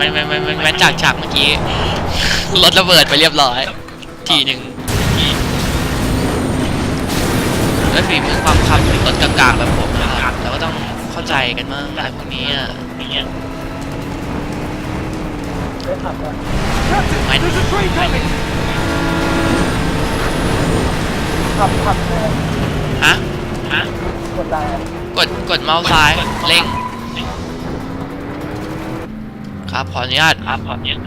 มันมันมันมันมันมันจากฉากเมื่อกี้ รถระเบิดไปเรียบร้อย ทีหนึ่งแล้วฝีมือความขับรถกลางๆแบบผมนะครับเราก็ต้องเข้าใจกันมั่งอะไรพวกนี้อะได้ขับก่อนไม่ There's a train coming! ขับขับเลยฮะกดได้กดกดเมาส์ซ้ายเร่ง ครับขออนุญาตครับขอเนี้ย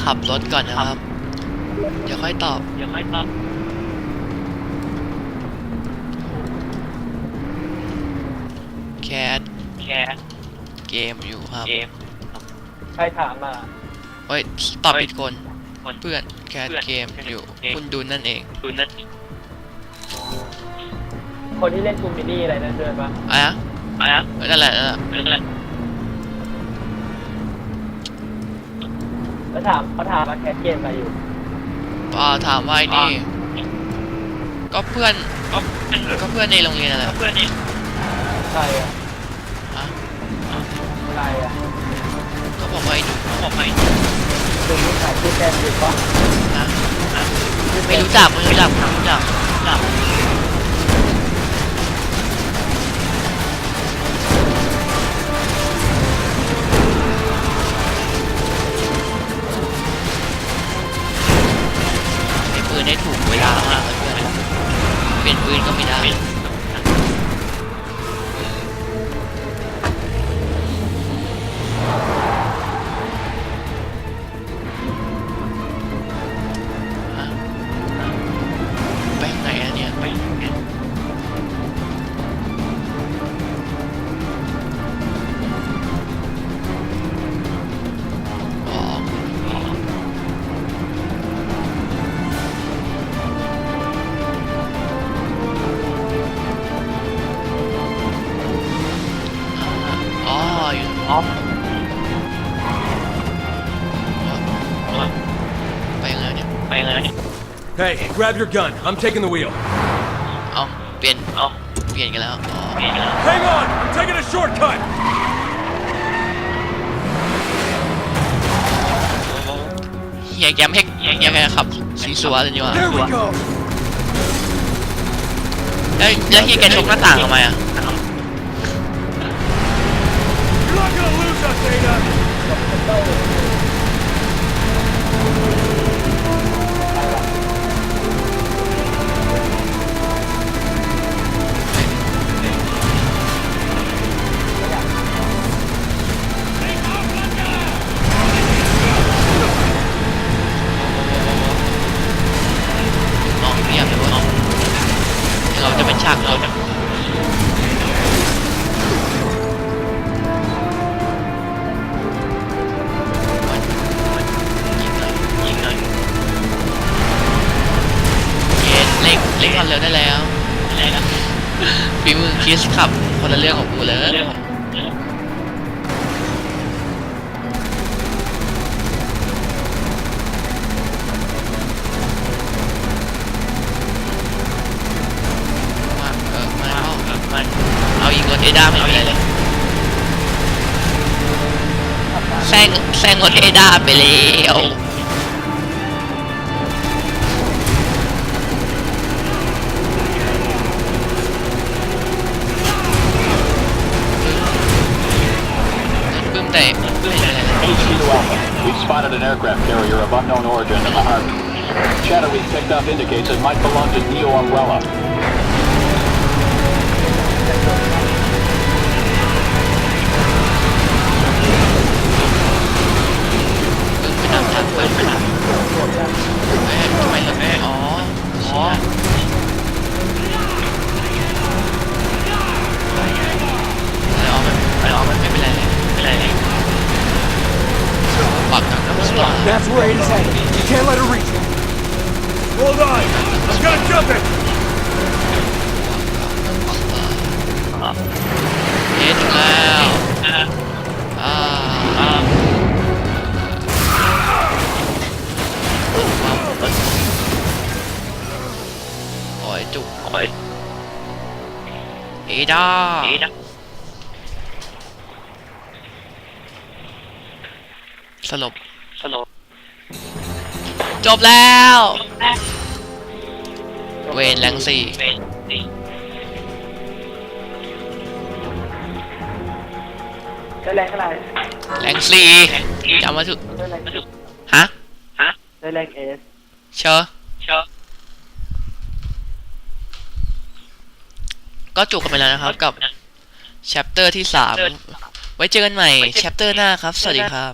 ขับรถก่อนนะครับ เดี๋ยวค่อยตอบ เดี๋ยวค่อยตอบแคสแค่เกมอยู่ครับ เกมใครถามมาเฮ้ยตอบผิดคนคนเพื่อนแคสเพื่อนเกมอยู่เกมคุณดูนั่นเองดูนั่นคนที่เล่นกูมินี่อะไรนั่นด้วยปะอะนะอะไรนะเออนั่นแหละนั่นแหละ นั่นแหละแล้วถามเขาถามว่าแคสเกมอะไรอยู่ปอถามว่าไอ้นี่ก็เพื่อนก็เพื่อนก็เพื่อนในโรงเรียนนั่นแหละเพื่อนนี่ใครอะอะใครอะก็บอกว่าไอ้ดูบอกไปดูมิสัยชื่อแกมอยู่ปะนะไม่รู้จักไม่รู้จักไม่รู้จักจับ ได้ถูกเวลามากเลยเพื่อนเปลี่ยนปืนก็ไม่ได้ Hey, grab your gun. I'm taking the wheel. เอาเปลี่ยน เอา เปลี่ยนกันแล้วอ๋อ เปลี่ยนแล้ว Hang on! I'm taking a shortcut! เฮียแกมเฮกเฮียแกมขับสีสัวเลยนี่หว่า There we go! แล้วแล้วเฮียแกชกหน้าต่างทำไมอ่ะ You're not gonna lose us, Ada! เป็นฉากเราจะยิงเลยยิงเลยเย็นเร่งเร่งความเร็วได้แล้วอะไรนะฝีมือคิสขับคนละเรื่องของกูเลย เอาอีกรถเอด้าไม่เป็นไรเลยแซงแซงรถเอด้าไปแล้ว ปึ้มแต่ไม่เป็นไรเลย HQ to Alpha. We've spotted an aircraft carrier of unknown origin in the harbor. Shadow we've picked up indicates it might belong to Neo Umbrella. กับน้ำสปา That's where Ada's headed. You can't let her reach it. Hold on! I've got jumping! เฮ็ดแล้วอ่าอ่าอ่าโอ้ยจุกโอ้ยเอด้าดีนะสลบจบแล้ว เวนแรงสี่ได้แรงอะไรแรงสี่จำมาถูกได้แรงฮะได้แรงเอสเชอก็จบกันไปแล้วนะครับกับ chapter ที่สามไว้เจอกันใหม่ chapter หน้าครับ สวัสดีครับ